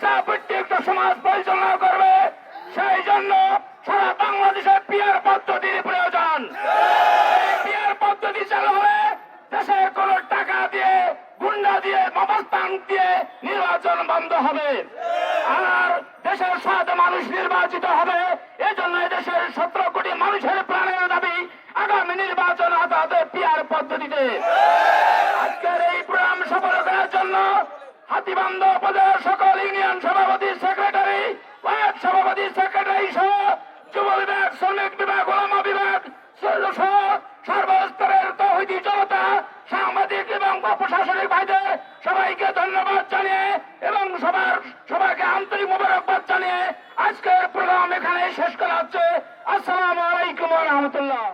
সমাজ পরিচালনা করবে, সেই জন্য সারা বাংলাদেশে পিয়ার পদ্ধতির প্রয়োজন। পদ্ধতি চালু দেশে কোন টাকা দিয়ে, গুন্ডা দিয়ে অবস্থান দিয়ে নির্বাচন বন্ধ হবে। আর দেশের সাত মানুষ নির্বাচিত হবে এজন্য দেশের সতেরো কোটি মানুষের প্রাণের দাবি আগামী নির্বাচন হতে পিয়ার পদ্ধতিতে আজকের এই প্রোগ্রাম সফল করার জন্য হাতিবান্ধ উপজেলার সকল ইউনিয়ন সভাপতি সেক্রেটারি ওয়ার্ড সভাপতি সেক্রেটারি সহ যুব বিভাগ, শ্রমিক বিভাগ ওলামা বিভাগ সর্বস্তরের তহিদি জনতা, সাংবাদিক এবং প্রশাসনিক ভাইদের সবাইকে ধন্যবাদ জানিয়ে এবং সবার, সবাইকে আন্তরিক মোবারকবাদ জানিয়ে আজকের প্রোগ্রাম এখানে শেষ করা হচ্ছে। আসসালামু আলাইকুম রহমতুল্লাহ।